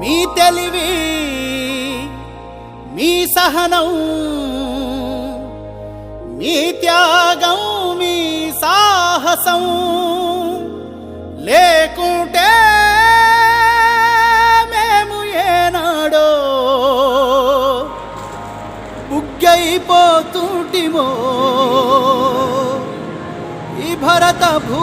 మీ తెలివి మీ సహనం మీ త్యాగం మీ సాహసం లేకుంటే మేము ఏనాడో బుగ్గైపోతుంటిమో. ఈ భరత భూ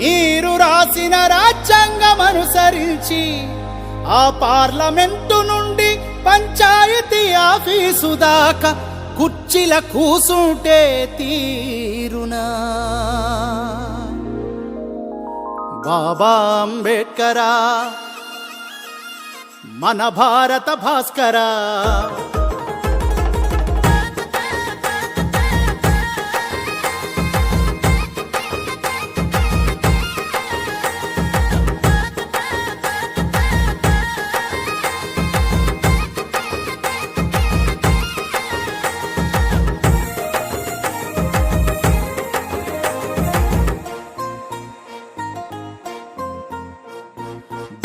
మీరు రాసిన రాజ్యాంగం అనుసరించి ఆ పార్లమెంటు నుండి పంచాయతీ ఆఫీసు దాకా కుర్చీల కూసుంటే తీరునా? బాబా అంబేడ్కరా మన భారత భాస్కరా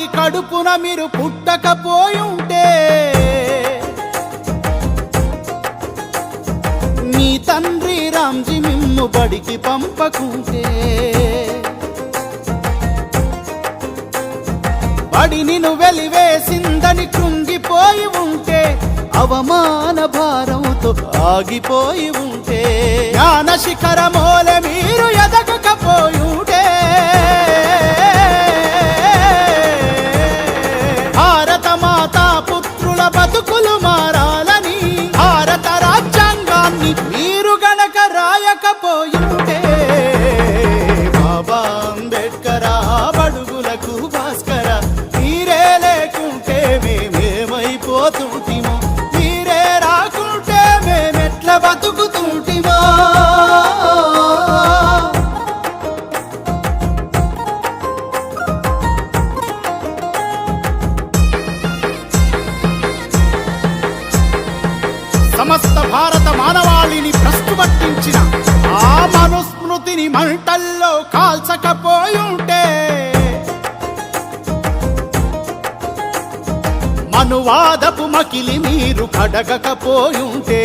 భీమభాయి కడుపున మీరు పుట్టకపోయుంటే మీ తండ్రి రామ్జీ మిమ్ము బడికి పంపకుంటే బడి నిన్ను వెలివేసిందని కృంగిపోయి ఉంటే అవమాన భారంతో ఆగిపోయి ఉంటే జ్ఞాన శిఖరమోల మీరు ఎదగ భారత మానవాళిని ప్రస్తుపట్టించిన ఆ మనుస్మృతిని మంటల్లో కాల్చకపోయుంటే మనువాదపు మకిలి మీరు కడగకపోయుంటే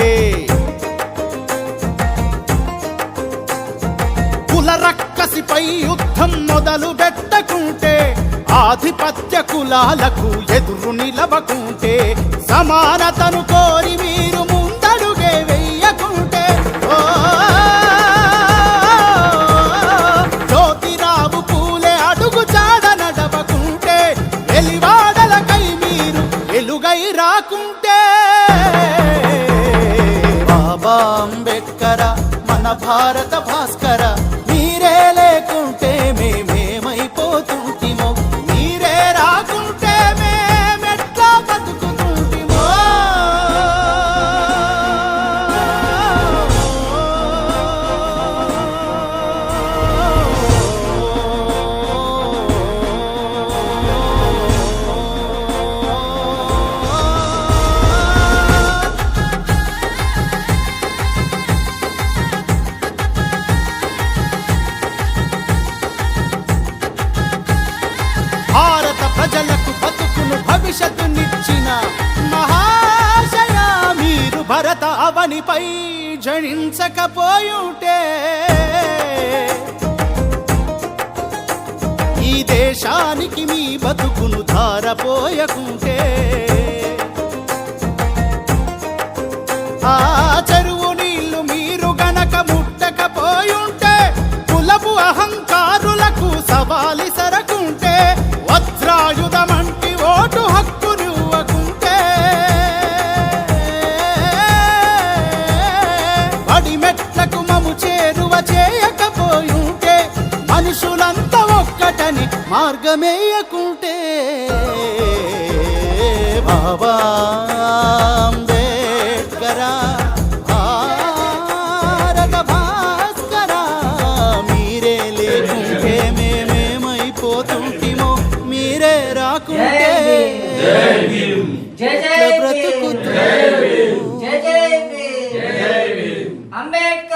కులరక్కసిపై యుద్ధం మొదలు పెట్టకుంటే ఆధిపత్య కులాలకు ఎదురు నిలవకుంటే సమానతను కోరి అనుకుంటే బాబా అంబేద్కర మన భారత భాస్కర పరిషత్తునిచ్చిన మహాశయ మీరు భరత అవనిపై జనించకపోయుంటే. ఈ దేశానికి మీ బతుకును ధారపోయకుంటే ఒక్కటని మార్గమేయకుంటే బాబా అంబేద్కర్